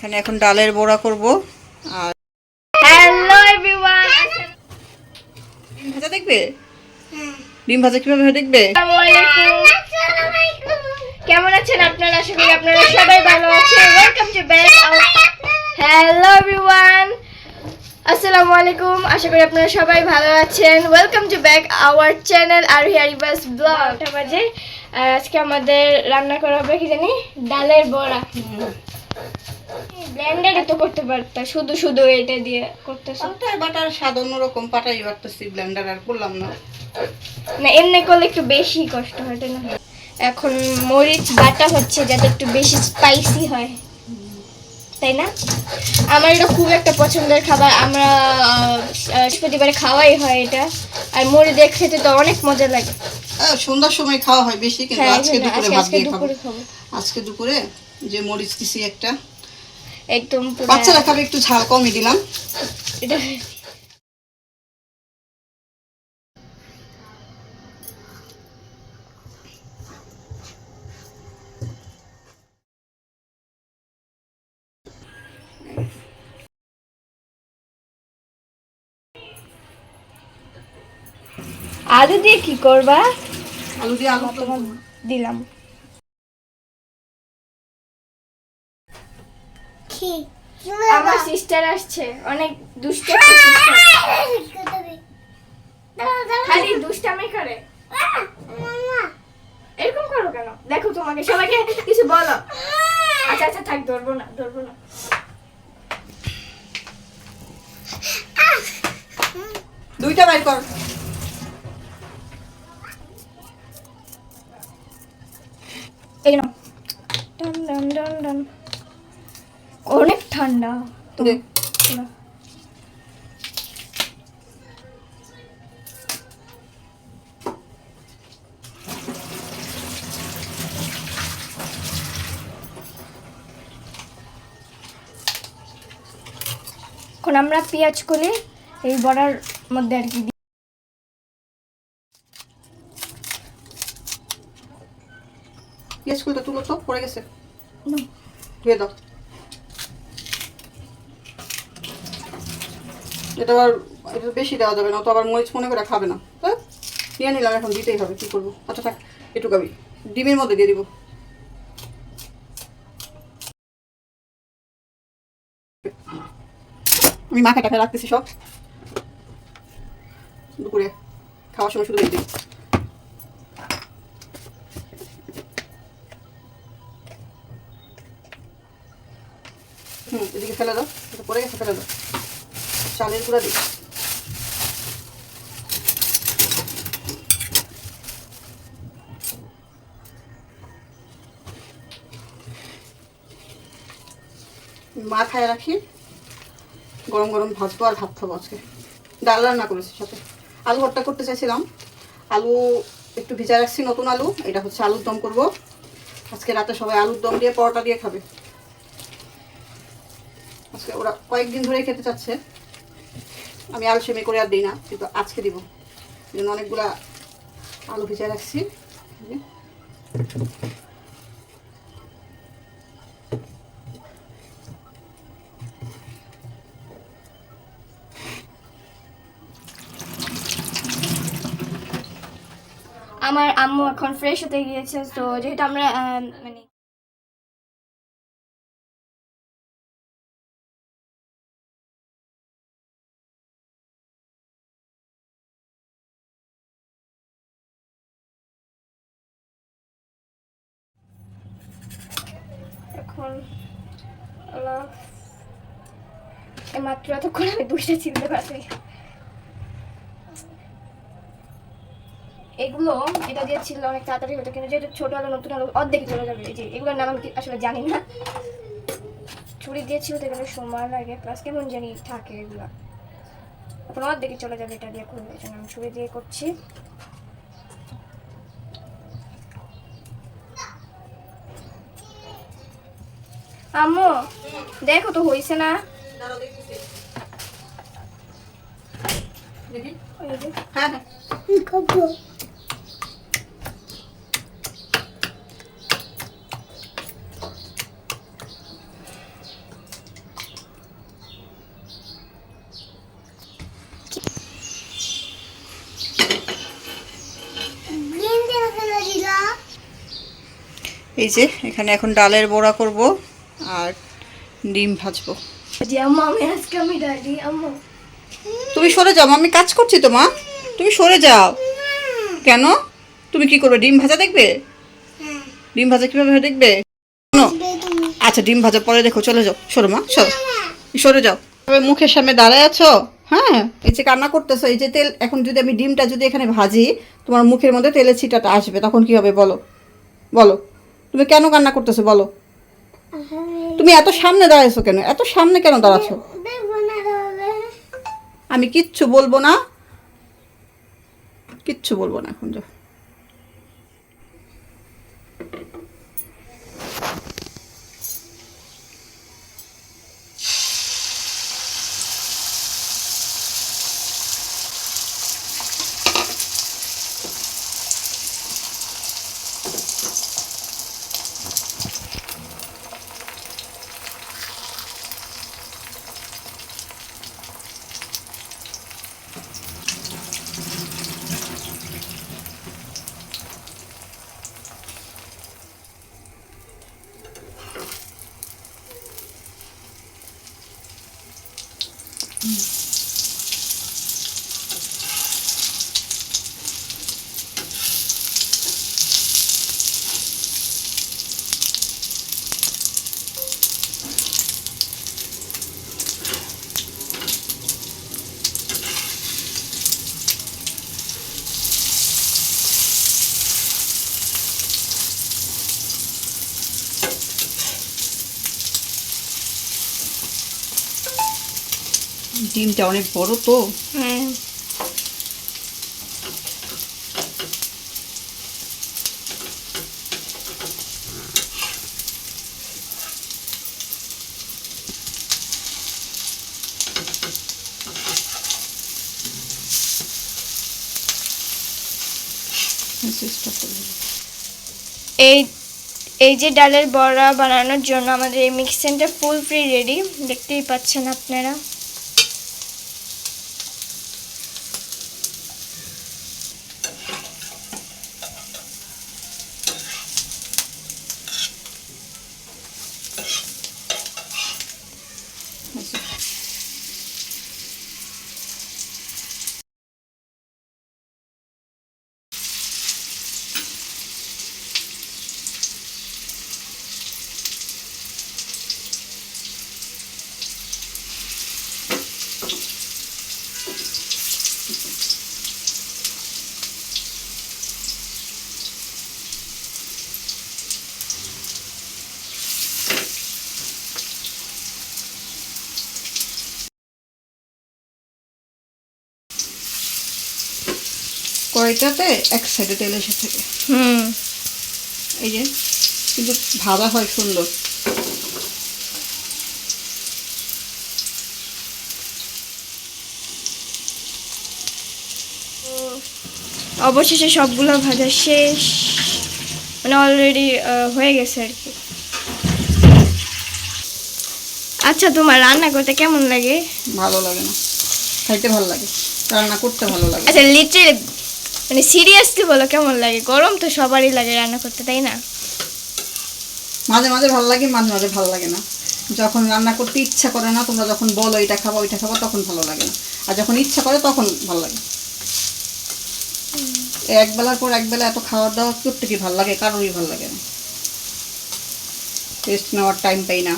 এখানে এখন ডালের বড়া করব। আর হ্যালো এভরিওয়ান ডিম ভাজা দেখবে? ডিম ভাজা কীভাবে দেখবে? কেমন আছেন আপনারা? আশা করি আপনারা সবাই ভালো আছেন। Welcome to back hello everyone আসসালামু আলাইকুম। আশা করি আপনারা সবাই ভালো আছেন। Welcome to back our channel আর হিয়ারি বাস ব্লগ বাজে আর আজকে আমাদের রান্না করা হবে কি জানি? ডালের বড়া। ব্লেন্ডারে তো করতে পারতাম শুধু শুধু এটা দিয়ে করতেছ? বাটার স্বাদ অন্যরকম পাটাই বাটতেছি ব্লেন্ডার আর করলাম না। না এমনি করলে একটু বেশি কষ্ট হয় তাই না? এখন মরিচ বাটা হচ্ছে যাতে একটু বেশি স্পাইসি হয়। তাই না? আমার এটা খুব একটা পছন্দের খাবার আমরা বৃহস্পতিবারে খাওয়াই হয় এটা। আর মুড়ি দিয়ে খেতে তো অনেক মজা লাগে। আহ, সন্ধ্যার সময় খাওয়া হয় বেশি কিন্তু হ্যাঁ আজকে দুপুরে ভাত দিয়ে খাব। আজকে দুপুরে? যে মরিচ দিছি একটা। একদম বাচ্চারা খাবে একটু ঝাল কমই দিলাম। এটা আলু দিয়ে কি করবা? আলু দিয়ে আলু দিলাম। আমার সিস্টার আসছে অনেক দুষ্ট খালি দুষ্টামি করে এরকম করো কেন দেখো তোমাকে সবাইকে কিছু বলো আচ্ছা আচ্ছা থাক ধরবো না ধরবো না দুইটা বাই কর এই নাও ডান ডান ডান ডান অনেক ঠান্ডা এখন আমরা পেঁয়াজ করে এই বড়ার মধ্যে আর কি। পেঁয়াজ কুলটা তুলো তো পড়ে গেছে। ধুয়ে দাও এটা আবার, এটা বেশি দেওয়া যাবে না তো আবার মরিচ মনে করে খাবে না। তাই নিয়ে নিলাম, এখন দিতেই হবে, কী করব? আচ্ছা থাক একটু গাবি ডিমের মধ্যে দিয়ে দিব। আমি মাখা টাকা রাখতেছি সব। দুপুরে খাওয়ার সময় শুধু দিয়ে দিই। চালের গুঁড়া দিই। মাথায় রাখি, গরম গরম ভাজবো আর ভাত খাব আজকে। ডাল রান্না করেছি সাথে। আলু ভর্তা করতে চাইছিলাম। আলু একটু ভিজা রাখছি, নতুন আলু। এটা হচ্ছে আলুর দম করব। আজকে রাতে সবাই আলুর দম দিয়ে পরোটা দিয়ে খাবে। আজকে ওরা কয়েকদিন ধরে খেতে চাচ্ছে। আমি আলু আলসেমি করে আর দিই না, কিন্তু আজকে দিব। অনেকগুলা আলু ভিজায় রাখছি। আমার আম্মু এখন ফ্রেশ হতে গিয়েছে, তো যেহেতু আমরা মানে এখন মাত্র এতক্ষণ আমি দুইটা চিনতে পারছি। এগুলো এটা দিয়ে ছিল অনেক তাড়াতাড়ি হতো কিন্তু যেহেতু ছোট আলো, নতুন আলো, অর্ধেক চলে যাবে। এই যে এগুলোর নাম আমি আসলে জানি না। ছুরি দিয়েছিল তো এগুলো সময় লাগে প্লাস কেমন জানি থাকে এগুলো। এখন অর্ধেকে চলে যাবে এটা দিয়ে জন্য আমি ছুরি দিয়ে করছি। আম্মু দেখো তো হইছে না। হ্যাঁ, হ্যাঁ। এই যে এখানে এখন ডালের বড়া করব। আর ডিম ভাজবো। জি আম্মু আমি আজকে আমি ডালি আম্মু। তুমি সরে যাও আমি কাজ করছি তো মা। তুমি সরে যাও। কেন? তুমি কি করবে ডিম ভাজা দেখবে? ডিম ভাজা কীভাবে দেখবে? আচ্ছা ডিম ভাজা পরে দেখো চলে যাও। সরো মা সরো। সরে যাও। তবে মুখের সামনে দাঁড়ায় আছো? হ্যাঁ? এই যে কান্না করতেছো এই যে তেল এখন যদি আমি ডিমটা যদি এখানে ভাজি তোমার মুখের মধ্যে তেলের ছিটাটা আসবে তখন কি হবে বলো? বলো। তুমি কেন কান্না করতেছো বলো? তুমি এত সামনে দাঁড়াইছো কেন? এত সামনে কেন দাঁড়াছো আমি কিচ্ছু বলব না। কিচ্ছু বলব না এখন যাও ডিমটা অনেক বড় তো। হ্যাঁ। এই এই যে ডালের বড়া বানানোর জন্য আমাদের এই মিক্সিংটা ফুল ফ্রি রেডি দেখতেই পাচ্ছেন আপনারা। কড়াইটাতে এক সাইডে তেল এসে থাকে। হুম। এই যে কিন্তু ভাজা হয় সুন্দর। অবশেষে সবগুলো ভাজা শেষ। মানে অলরেডি হয়ে গেছে আর কি। আচ্ছা তোমার রান্না করতে কেমন লাগে? ভালো লাগে না। খাইতে ভালো লাগে। রান্না করতে ভালো লাগে। আচ্ছা লিটারেলি মানে সিরিয়াসলি বলো কেমন লাগে? গরম তো সবারই লাগে রান্না করতে তাই না? মাঝে মাঝে ভালো লাগে মাঝে মাঝে ভালো লাগে না। যখন রান্না করতে ইচ্ছা করে না তোমরা যখন বলো এটা খাব ওইটা খাব তখন ভালো লাগে না। আর যখন ইচ্ছা করে তখন ভালো লাগে। এই এক বেলার পর এক বেলা এত খাওয়া দাওয়া করতে কি ভালো লাগে কারোরই ভালো লাগে না। টেস্ট নেওয়ার টাইম পাই না।